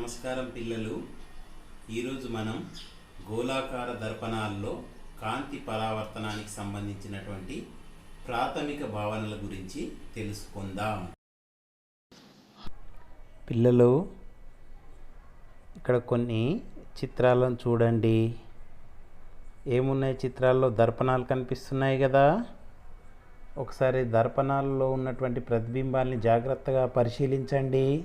నమస్కారం పిల్లలు. ఈరోజు మనం గోళాకార దర్పణాల్లో కాంతి పరావర్తనానికి సంబంధించినటువంటి ప్రాథమిక భావనల గురించి తెలుసుకుందాం. పిల్లలు ఇక్కడ కొన్ని చిత్రాలను చూడండి. ఏమున్నాయి చిత్రాల్లో? దర్పణాలు కనిపిస్తున్నాయి కదా. ఒకసారి దర్పణాల్లో ఉన్నటువంటి ప్రతిబింబాల్ని జాగ్రత్తగా పరిశీలించండి.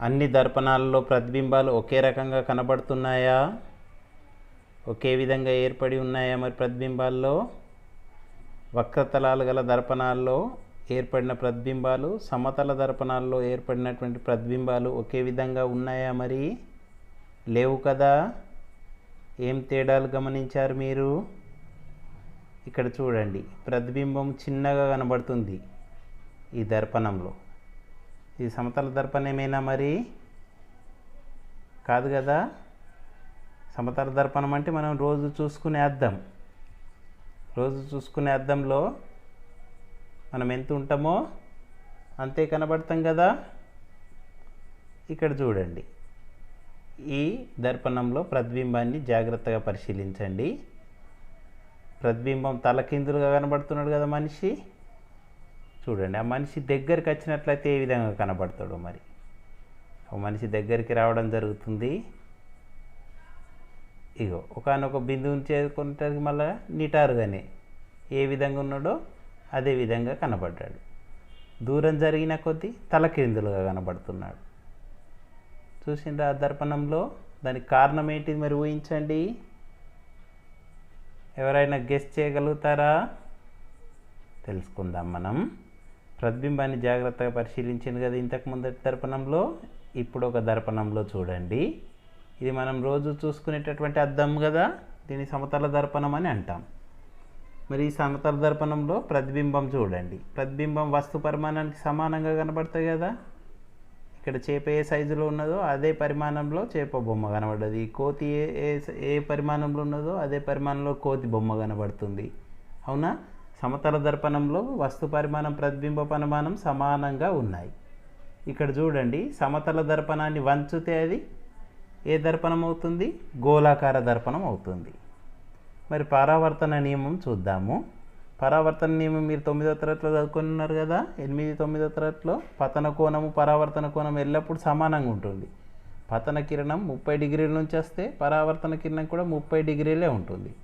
అన్ని దర్పణాలలో ప్రతిబింబాలు ఒకే రకంగా కనబడుతున్నాయా? ఒకే విధంగా ఏర్పడి ఉన్నాయా మరి ప్రతిబింబాల్లో? వక్రతలాలు గల దర్పణాల్లో ఏర్పడిన ప్రతిబింబాలు సమతల దర్పణాల్లో ఏర్పడినటువంటి ప్రతిబింబాలు ఒకే విధంగా ఉన్నాయా మరి? లేవు కదా? ఏం తేడాలు గమనించారు మీరు? ఇక్కడ చూడండి. ప్రతిబింబం చిన్నగా కనబడుతుంది ఈ దర్పణంలో. ఇది సమతల దర్పణమేనా మరి? కాదు కదా? సమతల దర్పణం అంటే మనం రోజు చూసుకునే అద్దం. రోజు చూసుకునే అద్దంలో మనం ఎంత ఉంటామో అంతే కనబడతాం కదా? ఇక్కడ చూడండి. ఈ దర్పణంలో ప్రతిబింబాన్ని జాగ్రత్తగా పరిశీలించండి. ప్రతిబింబం తలకిందులుగా కనబడుతున్నాడు కదా మనిషి? చూడండి ఆ మనిషి దగ్గరికి వచ్చినట్లయితే ఏ విధంగా కనబడతాడో మరి. ఒక మనిషి దగ్గరికి రావడం జరుగుతుంది. ఇగో ఒకనొక బిందువుని చేరుకుంటానికి మళ్ళీ నిటారుగానే ఏ విధంగా ఉన్నాడో అదే విధంగా కనబడ్డాడు. దూరం జరిగిన కొద్దీ తలకిందులుగా కనబడుతున్నాడు. చూసిండ్రా ఆ దర్పణంలో? దానికి కారణం ఏంటి మరి ఊహించండి. ఎవరైనా గెస్ట్ చేయగలుగుతారా? తెలుసుకుందాం మనం. ప్రతిబింబాన్ని జాగ్రత్తగా పరిశీలించింది కదా ఇంతకు ముందటి దర్పణంలో? ఇప్పుడు ఒక దర్పణంలో చూడండి. ఇది మనం రోజు చూసుకునేటటువంటి అద్దం కదా? దీన్ని సమతల దర్పణం అని అంటాం. మరి ఈ సమతల దర్పణంలో ప్రతిబింబం చూడండి. ప్రతిబింబం వస్తు పరిమాణానికి సమానంగా కనబడుతుంది కదా? ఇక్కడ చేప ఏ సైజులో ఉన్నదో అదే పరిమాణంలో చేప బొమ్మ కనబడ్డది. ఈ కోతి ఏ ఏ ఏ పరిమాణంలో ఉన్నదో అదే పరిమాణంలో కోతి బొమ్మ కనబడుతుంది. అవునా? సమతల దర్పణంలో వస్తు పరిమాణం ప్రతిబింబ పరిమాణం సమానంగా ఉన్నాయి. ఇక్కడ చూడండి సమతల దర్పణాన్ని వంచితే అది ఏ దర్పణం అవుతుంది? గోళాకార దర్పణం అవుతుంది. మరి పరావర్తన నియమం చూద్దాము. పరావర్తన నియమం మీరు తొమ్మిదో తరగతిలో చదువుకొని ఉన్నారు కదా? ఎనిమిది తొమ్మిదో తరగతిలో పతన కోణము పరావర్తన కోణం ఎల్లప్పుడూ సమానంగా ఉంటుంది. పతన కిరణం ముప్పై డిగ్రీల నుంచి వస్తే పరావర్తన కిరణం కూడా ముప్పై డిగ్రీలే ఉంటుంది.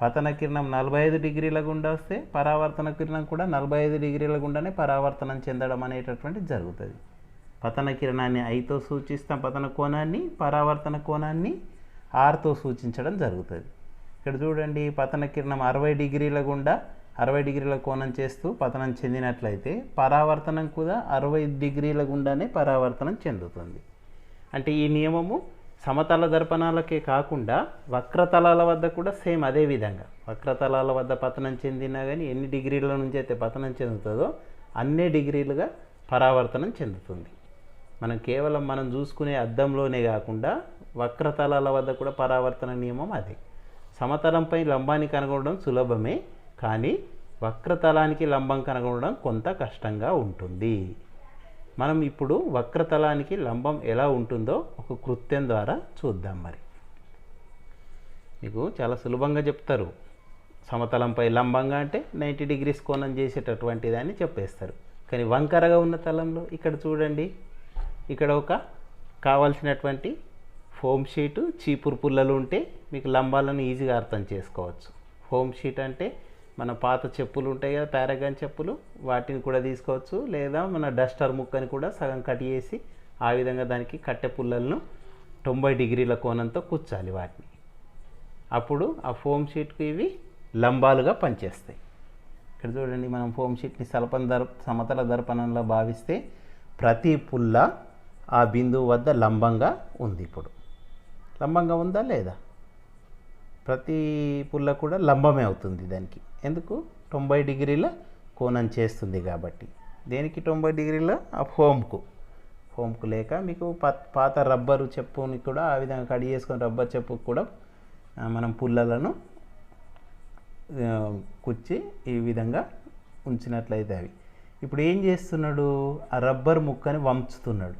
పతన కిరణం నలభై ఐదు డిగ్రీల గుండా వస్తే పరావర్తన కిరణం కూడా నలభై ఐదు డిగ్రీల గుండానే పరావర్తనం చెందడం అనేటటువంటి జరుగుతుంది. పతన కిరణాన్ని ఐతో సూచిస్తాం పతన కోణాన్ని పరావర్తన కోణాన్ని ఆర్తో సూచించడం జరుగుతుంది. ఇక్కడ చూడండి పతన కిరణం అరవై డిగ్రీల గుండా అరవై డిగ్రీల కోణం చేస్తూ పతనం చెందినట్లయితే పరావర్తనం కూడా అరవై డిగ్రీల గుండానే పరావర్తనం చెందుతుంది. అంటే ఈ నియమము సమతల దర్పణాలకే కాకుండా వక్రతలాల వద్ద కూడా సేమ్ అదే విధంగా. వక్రతలాల వద్ద పతనం చెందినా కానీ ఎన్ని డిగ్రీల నుంచి అయితే పతనం చెందుతుందో అన్ని డిగ్రీలుగా పరావర్తనం చెందుతుంది. మనం కేవలం మనం చూసుకునే అద్దంలోనే కాకుండా వక్రతలాల వద్ద కూడా పరావర్తన నియమం అదే. సమతలంపై లంబాన్ని కనుగొనడం సులభమే కానీ వక్రతలానికి లంబం కనుగొనడం కొంత కష్టంగా ఉంటుంది. మనం ఇప్పుడు వక్రతలానికి లంబం ఎలా ఉంటుందో ఒక కృత్యం ద్వారా చూద్దాం మరి. మీకు చాలా సులభంగా చెప్తారు. సమతలంపై లంబంగా అంటే నైంటీ డిగ్రీస్ కోణం చేసేటటువంటి దాన్ని చెప్పేస్తారు. కానీ వంకరగా ఉన్న తలంలో ఇక్కడ చూడండి. ఇక్కడ ఒక కావాల్సినటువంటి ఫోమ్ షీటు చీపురు పుల్లలు ఉంటే మీకు లంబాలను ఈజీగా అర్థం చేసుకోవచ్చు. ఫోమ్ షీట్ అంటే మన పాత చెప్పులు ఉంటాయి కదా పారాగాన్ చెప్పులు వాటిని కూడా తీసుకోవచ్చు. లేదా మన డస్టర్ ముక్కని కూడా సగం కట్ చేసి ఆ విధంగా దానికి కట్టె పుల్లలను తొంభై డిగ్రీల కోణంతో కూర్చాలి వాటిని. అప్పుడు ఆ ఫోమ్ షీట్కి ఇవి లంబాలుగా పనిచేస్తాయి. ఇక్కడ చూడండి మనం ఫోమ్ షీట్ని సలపన దర్ సమతల దర్పణంలో భావిస్తే ప్రతి పుల్ల ఆ బిందువు వద్ద లంబంగా ఉంది ఇప్పుడు. లంబంగా ఉందా లేదా? ప్రతి పుల్ల కూడా లంబమే అవుతుంది దానికి. ఎందుకు? తొంభై డిగ్రీల కోణం చేస్తుంది కాబట్టి. దేనికి తొంభై డిగ్రీల? ఆ ఫోమ్కు. లేక మీకు పాత రబ్బరు చెప్పుని కూడా ఆ విధంగా కడి చేసుకొని రబ్బర్ చెప్పుకు కూడా మనం పుల్లలను కుచ్చి ఈ విధంగా ఉంచినట్లయితే అవి. ఇప్పుడు ఏం చేస్తున్నాడు? ఆ రబ్బర్ ముక్కని వంచుతున్నాడు.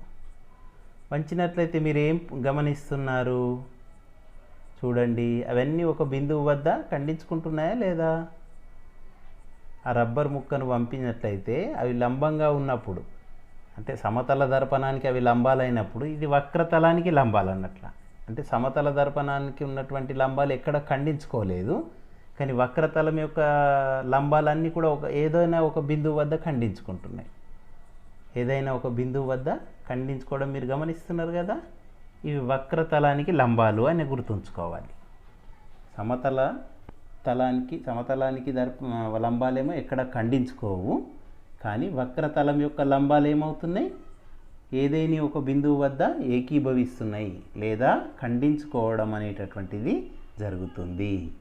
వంచినట్లయితే మీరు ఏం గమనిస్తున్నారు? చూడండి అవన్నీ ఒక బిందువు వద్ద ఖండించుకుంటున్నాయా లేదా? ఆ రబ్బర్ ముక్కను పంపినట్లయితే అవి లంబంగా ఉన్నప్పుడు అంటే సమతల దర్పణానికి అవి లంబాలైనప్పుడు ఇది వక్రతలానికి లంబాలన్నట్ల. అంటే సమతల దర్పణానికి ఉన్నటువంటి లంబాలు ఎక్కడ ఖండించుకోలేదు కానీ వక్రతలం యొక్క లంబాలన్నీ కూడా ఒక ఏదైనా ఒక బిందువు వద్ద ఖండించుకుంటున్నాయి. ఏదైనా ఒక బిందువు వద్ద ఖండించుకోవడం మీరు గమనిస్తున్నారు కదా? ఇవి వక్రతలానికి లంబాలు అని గుర్తుంచుకోవాలి. సమతల తలానికి సమతలానికి దర్ప లంబాలేమో ఎక్కడ ఖండించుకోవు. కానీ వక్రతలం యొక్క లంబాలు ఏమవుతున్నాయి? ఏదైనా ఒక బిందువు వద్ద ఏకీభవిస్తున్నాయి లేదా ఖండించుకోవడం అనేటటువంటిది జరుగుతుంది.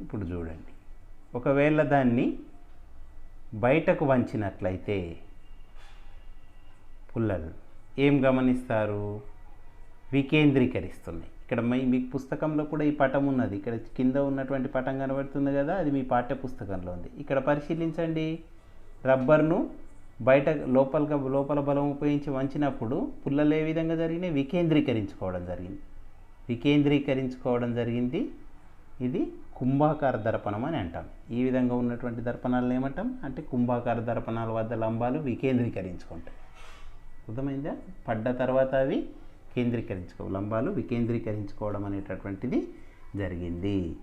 ఇప్పుడు చూడండి. ఒకవేళ దాన్ని బయటకు వంచినట్లయితే పుల్లలు. ఏం గమనిస్తారు? వికేంద్రీకరిస్తున్నాయి. ఇక్కడ మీ మీకు పుస్తకంలో కూడా ఈ పటం ఉన్నది. ఇక్కడ కింద ఉన్నటువంటి పటం కనబడుతుంది కదా అది మీ పాఠ్య పుస్తకంలో ఉంది. ఇక్కడ పరిశీలించండి. రబ్బర్ను బయట లోపల లోపల బలం ఉపయోగించి వంచినప్పుడు పుల్లలు ఏ విధంగా జరిగినాయి? వికేంద్రీకరించుకోవడం జరిగింది. వికేంద్రీకరించుకోవడం జరిగింది. ఇది కుంభాకార దర్పణం అని అంటాం. ఈ విధంగా ఉన్నటువంటి దర్పణాలను ఏమంటాం? అంటే కుంభాకార దర్పణాల వద్ద లంబాలు వికేంద్రీకరించుకుంటాయి. అర్థమైందా? పడ్డ తర్వాత అవి కేంద్రీకరించుకో లంబాలు వికేంద్రీకరించుకోవడం అనేటటువంటిది జరిగింది.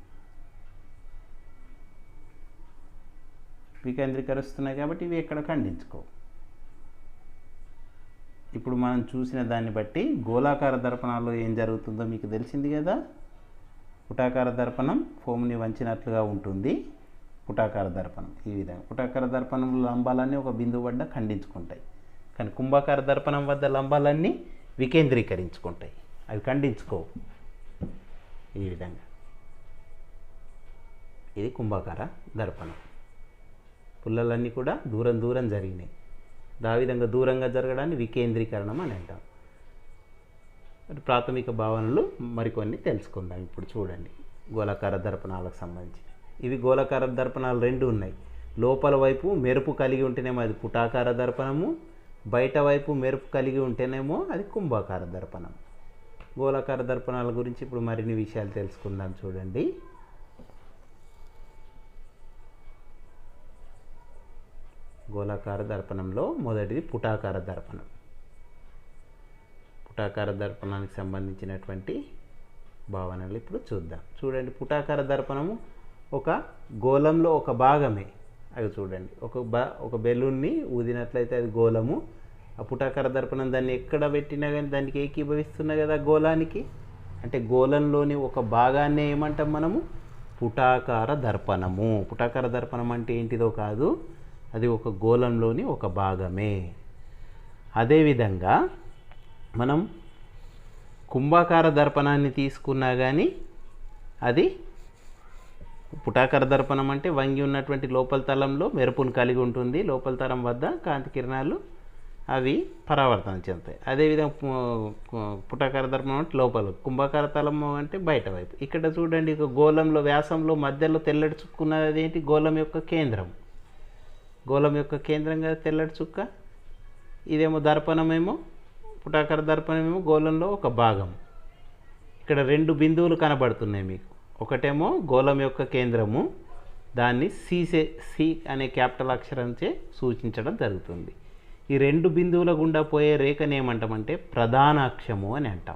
వికేంద్రీకరిస్తున్నాయి కాబట్టి ఇవి ఎక్కడ ఖండించుకో ఇప్పుడు మనం చూసిన దాన్ని బట్టి గోళాకార దర్పణాల్లో ఏం జరుగుతుందో మీకు తెలిసింది కదా? పుటాకార దర్పణం ఫోమ్ని వంచినట్లుగా ఉంటుంది. పుటాకార దర్పణం ఈ విధంగా. పుటాకార దర్పణంలో లంబాలన్నీ ఒక బిందువు వద్ద ఖండించుకుంటాయి. కానీ కుంభాకార దర్పణం వద్ద లంబాలన్నీ వికేంద్రీకరించుకుంటాయి. అవి ఖండించుకోవు ఈ విధంగా. ఇది కుంభాకార దర్పణం. పుల్లలన్నీ కూడా దూరం దూరం జరిగినాయి. ఆ విధంగా దూరంగా జరగడాన్ని వికేంద్రీకరణం అని అంటాం. ప్రాథమిక భావనలు మరికొన్ని తెలుసుకుందాం ఇప్పుడు చూడండి. గోళాకార దర్పణాలకు సంబంధించి ఇవి గోళాకార దర్పణాలు రెండు ఉన్నాయి. లోపల వైపు మెరుపు కలిగి ఉంటేనేమో అది పుటాకార దర్పణము బయట వైపు మెరుపు కలిగి ఉంటేనేమో అది కుంభాకార దర్పణం. గోళాకార దర్పణాల గురించి ఇప్పుడు మరిన్ని విషయాలు తెలుసుకుందాం చూడండి. గోళాకార దర్పణంలో మొదటిది పుటాకార దర్పణం. పుటాకార దర్పణానికి సంబంధించినటువంటి భావనలు ఇప్పుడు చూద్దాం. చూడండి పుటాకార దర్పణము ఒక గోళంలో ఒక భాగమే. అవి చూడండి. ఒక బా ఒక బెలూన్ని ఊదినట్లయితే అది గోళము. ఆ పుటాకార దర్పణం దాన్ని ఎక్కడ పెట్టినా కానీ దానికి ఏకీభవిస్తున్నా కదా గోళానికి. అంటే గోళంలోని ఒక భాగాన్ని ఏమంటాం మనము? పుటాకార దర్పణము. పుటాకార దర్పణం అంటే ఏంటిదో కాదు. అది ఒక గోళంలోని ఒక భాగమే. అదేవిధంగా మనం కుంభాకార దర్పణాన్ని తీసుకున్నా కానీ అది పుటాకార దర్పణం అంటే వంగి ఉన్నటువంటి లోపల తలంలో మెరుపును కలిగి ఉంటుంది. లోపల తలం వద్ద కాంతి కిరణాలు అవి పరావర్తనం చెందుతాయి. అదేవిధంగా పుటాకార దర్పణం అంటే లోపల కుంభాకార తలం అంటే బయట వైపు. ఇక్కడ చూడండి ఇక గోళంలో వ్యాసంలో మధ్యలో తెల్లటి చుక్కున్నది అదేంటి గోళం యొక్క కేంద్రం. గోళం యొక్క కేంద్రంగా తెల్లటి చుక్క? ఇదేమో దర్పణమేమో? పుటాకార దర్పణమేమో? గోళంలో ఒక భాగం. ఇక్కడ రెండు బిందువులు కనబడుతున్నాయి మీకు. ఒకటేమో గోళం యొక్క కేంద్రము. దాన్ని సీసే సి అనే క్యాపిటల్ అక్షరంచే సూచించడం జరుగుతుంది. ఈ రెండు బిందువుల గుండా పోయే రేఖను ఏమంటామంటే ప్రధాన అక్షము అని అంటాం.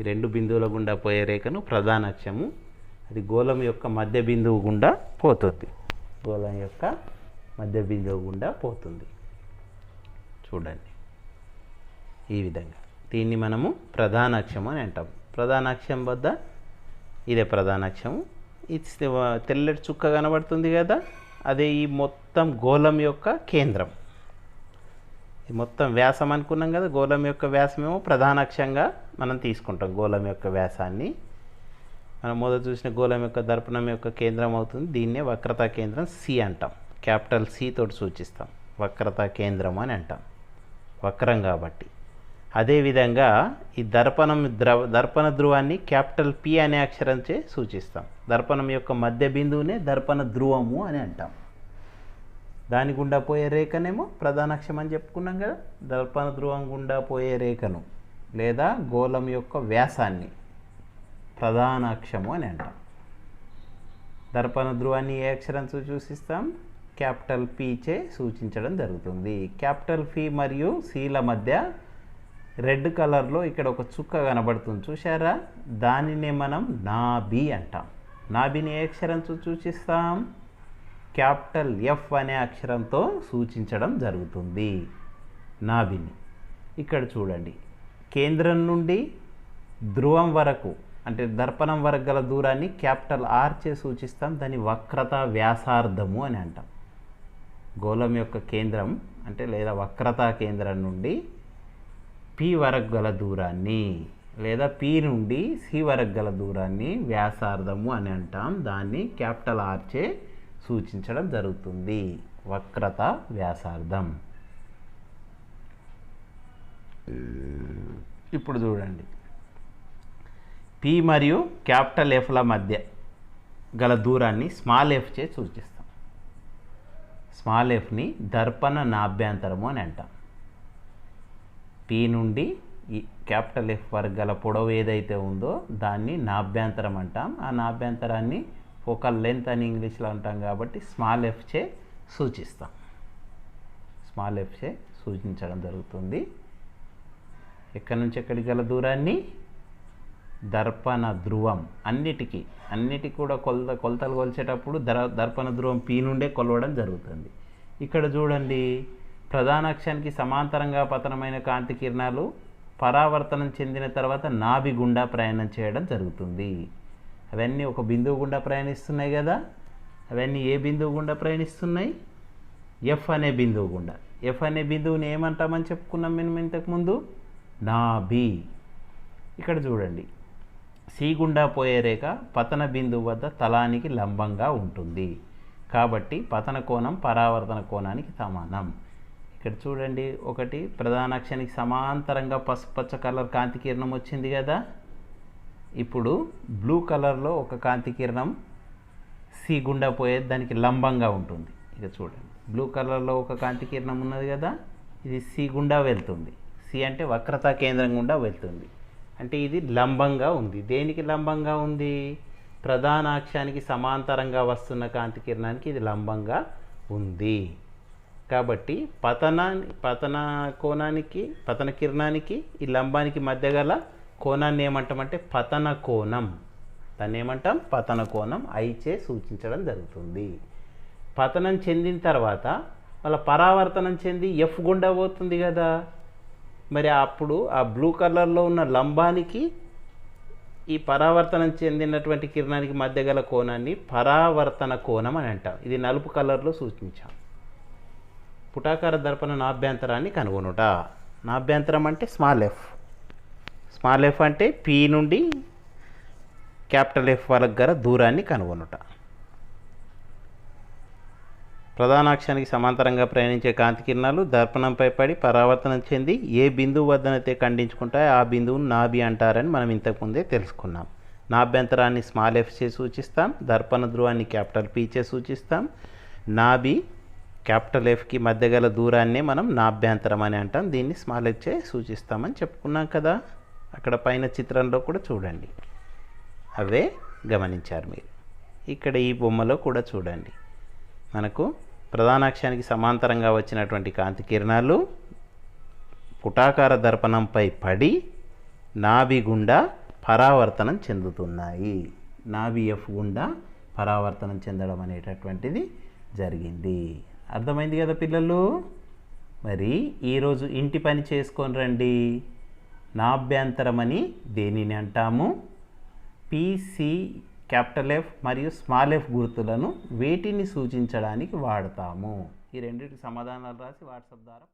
ఈ రెండు బిందువుల గుండా పోయే రేఖను ప్రధాన అక్షము అది గోళం యొక్క మధ్య బిందువు గుండా పోతుంది. గోళం యొక్క మధ్య బిందువు గుండా పోతుంది. చూడండి. ఈ విధంగా. దీన్ని మనము ప్రధాన అక్షము అని అంటాం. ప్రధాన అక్షం వద్ద ఇదే ప్రధాన అక్షము ఇది తెల్లటి చుక్క కనబడుతుంది కదా అదే ఈ మొత్తం గోళం యొక్క కేంద్రం. ఈ మొత్తం వ్యాసం అనుకున్నాం కదా గోళం యొక్క వ్యాసమేమో ప్రధాన అక్షంగా మనం తీసుకుంటాం గోళం యొక్క వ్యాసాన్ని. మనం మొదట చూసిన గోళం యొక్క దర్పణం యొక్క కేంద్రం అవుతుంది దీన్నే వక్రతా కేంద్రం సి అంటాం. క్యాపిటల్ సి తోటి సూచిస్తాం వక్రతా కేంద్రం అని అంటాం. వక్రం కాబట్టి. అదేవిధంగా ఈ దర్పణం ద్రవ దర్పణ ధ్రువాన్ని క్యాపిటల్ పి అనే అక్షరంచే సూచిస్తాం. దర్పణం యొక్క మధ్య బిందువునే దర్పణ ధ్రువము అని అంటాం. దాని గుండా పోయే రేఖనేమో ప్రధానాక్షం అని చెప్పుకున్నాం కదా దర్పణ ధ్రువం గుండా పోయే రేఖను లేదా గోళం యొక్క వ్యాసాన్ని ప్రధానాక్షము అని అంటాం. దర్పణ ధ్రువాన్ని ఏ అక్షరంతో సూచిస్తాం? క్యాపిటల్ పీచే సూచించడం జరుగుతుంది. క్యాపిటల్ ఫీ మరియు సీల మధ్య రెడ్ కలర్లో ఇక్కడ ఒక చుక్క కనబడుతుంది చూసారా దానినే మనం నాభి అంటాం. నాభిని ఏ అక్షరంతో సూచిస్తాం? క్యాపిటల్ ఎఫ్ అనే అక్షరంతో సూచించడం జరుగుతుంది. నాభిని. ఇక్కడ చూడండి. కేంద్రం నుండి ధ్రువం వరకు అంటే దర్పణం వరకు గల దూరాన్ని క్యాపిటల్ ఆర్ చే సూచిస్తాం. దాని వక్రత వ్యాసార్థము అని అంటాం. గోళం యొక్క కేంద్రం అంటే లేదా వక్రతా కేంద్రం నుండి పి వరకు గల దూరాన్ని లేదా పి నుండి సి వరకు గల దూరాన్ని వ్యాసార్థము అని అంటాం. దాన్ని క్యాపిటల్ ఆర్చే సూచించడం జరుగుతుంది. వక్రత వ్యాసార్థం. ఇప్పుడు చూడండి. పి మరియు క్యాపిటల్ ఎఫ్ల మధ్య గల దూరాన్ని స్మాల్ ఎఫ్ చే సూచిస్తాం. స్మాల్ ఎఫ్ని దర్పణ నాభ్యంతరము అని అంటాం. పీ నుండి ఈ క్యాపిటల్ ఎఫ్ వరకు గల పొడవు ఏదైతే ఉందో దాన్ని నాభ్యంతరం అంటాం. ఆ నాభ్యంతరాన్ని ఫోకల్ లెంత్ అని ఇంగ్లీష్లో అంటాం కాబట్టి స్మాల్ ఎఫ్ చే సూచిస్తాం. స్మాల్ ఎఫ్ చే సూచించడం జరుగుతుంది. ఎక్కడి నుంచి ఎక్కడికి గల దూరాన్ని? దర్పణ ధ్రువం అన్నిటికీ అన్నిటికీ కూడా కొలత కొలతలు కొలిచేటప్పుడు దర్ దర్పణ ధ్రువం పీ నుండే కొలవడం జరుగుతుంది. ఇక్కడ చూడండి ప్రధాన అక్షానికి సమాంతరంగా పతనమైన కాంతి కిరణాలు పరావర్తనం చెందిన తర్వాత నాభి గుండా ప్రయాణం చేయడం జరుగుతుంది. అవన్నీ ఒక బిందువు గుండా ప్రయాణిస్తున్నాయి కదా. అవన్నీ ఏ బిందువు గుండా ప్రయాణిస్తున్నాయి? ఎఫ్ అనే బిందువు గుండా. ఎఫ్ అనే బిందువుని ఏమంటామని చెప్పుకున్నాం మేము ఇంతకుముందు నాభి. ఇక్కడ చూడండి. సి గుండా పోయే రేఖ పతన బిందువు వద్ద తలానికి లంబంగా ఉంటుంది. కాబట్టి పతన కోణం పరావర్తన కోణానికి సమానం. ఇక్కడ చూడండి ఒకటి ప్రధాన అక్షానికి సమాంతరంగా పసుపచ్చ కలర్ కాంతి కిరణం వచ్చింది కదా? ఇప్పుడు బ్లూ కలర్లో ఒక కాంతి కిరణం సి గుండా పోయేది దానికి లంబంగా ఉంటుంది. ఇక చూడండి బ్లూ కలర్లో ఒక కాంతి కిరణం ఉన్నది కదా? ఇది సి గుండా వెళ్తుంది. సి అంటే వక్రతా కేంద్రం గుండా వెళ్తుంది. అంటే ఇది లంబంగా ఉంది. దేనికి లంబంగా ఉంది? ప్రధాన అక్షానికి సమాంతరంగా వస్తున్న కాంతి కిరణానికి ఇది లంబంగా ఉంది. కాబట్టి పతనా పతన కోణానికి పతన కిరణానికి ఈ లంబానికి మధ్య గల కోణాన్ని ఏమంటామంటే పతన కోణం. దాన్ని ఏమంటాం? పతన కోణం ఐచే సూచించడం జరుగుతుంది. పతనం చెందిన తర్వాత వాళ్ళ పరావర్తనం చెంది ఎఫ్ గుండా పోతుంది కదా. మరి అప్పుడు ఆ బ్లూ కలర్లో ఉన్న లంబానికి ఈ పరావర్తనం చెందినటువంటి కిరణానికి మధ్య గల కోణాన్ని పరావర్తన కోణం అని అంటాం. ఇది నలుపు కలర్లో సూచించాం. పుటాకార దర్పణ నాభ్యంతరాన్ని కనుగొనుట. నాభ్యంతరం అంటే స్మాల్ ఎఫ్ స్మాల్ ఎఫ్ అంటే పి నుండి క్యాపిటల్ ఎఫ్ వరకు గల దూరాన్ని కనుగొనుట. ప్రధానాక్షానికి సమాంతరంగా ప్రయాణించే కాంతి కిరణాలు దర్పణంపై పడి పరావర్తనం చెంది ఏ బిందువు వద్దనైతే ఖండించుకుంటాయో ఆ బిందువును నాభి అంటారని మనం ఇంతకుముందే తెలుసుకున్నాం. నాభ్యంతరాన్ని స్మాల్ ఎఫ్ చే సూచిస్తాం దర్పణ ధ్రువాన్ని క్యాపిటల్ పీ చే సూచిస్తాం నాభి క్యాపిటల్ ఎఫ్కి మధ్య గల దూరాన్నే మనం నాభ్యంతరం అని అంటాం. దీన్ని స్మాల్ హెచ్ఏ సూచిస్తామని చెప్పుకున్నాం కదా. అక్కడ పైన చిత్రంలో కూడా చూడండి. అవే గమనించారు మీరు. ఇక్కడ ఈ బొమ్మలో కూడా చూడండి. మనకు ప్రధానాక్షానికి సమాంతరంగా వచ్చినటువంటి కాంతి కిరణాలు పుటాకార దర్పణంపై పడి నాభి గుండా పరావర్తనం చెందుతున్నాయి. నాభి ఎఫ్ గుండా పరావర్తనం చెందడం అనేటటువంటిది జరిగింది. అర్థమైంది కదా పిల్లలు? మరి ఈరోజు ఇంటి పని చేసుకొని రండి. నాభ్యంతరం అని దేనిని అంటాము? పిసి క్యాపిటల్ ఎఫ్ మరియు స్మాల్ ఎఫ్ గుర్తులను వేటిని సూచించడానికి వాడతాము? ఈ రెండింటి సమాధానాలు రాసి వాట్సాప్ ద్వారా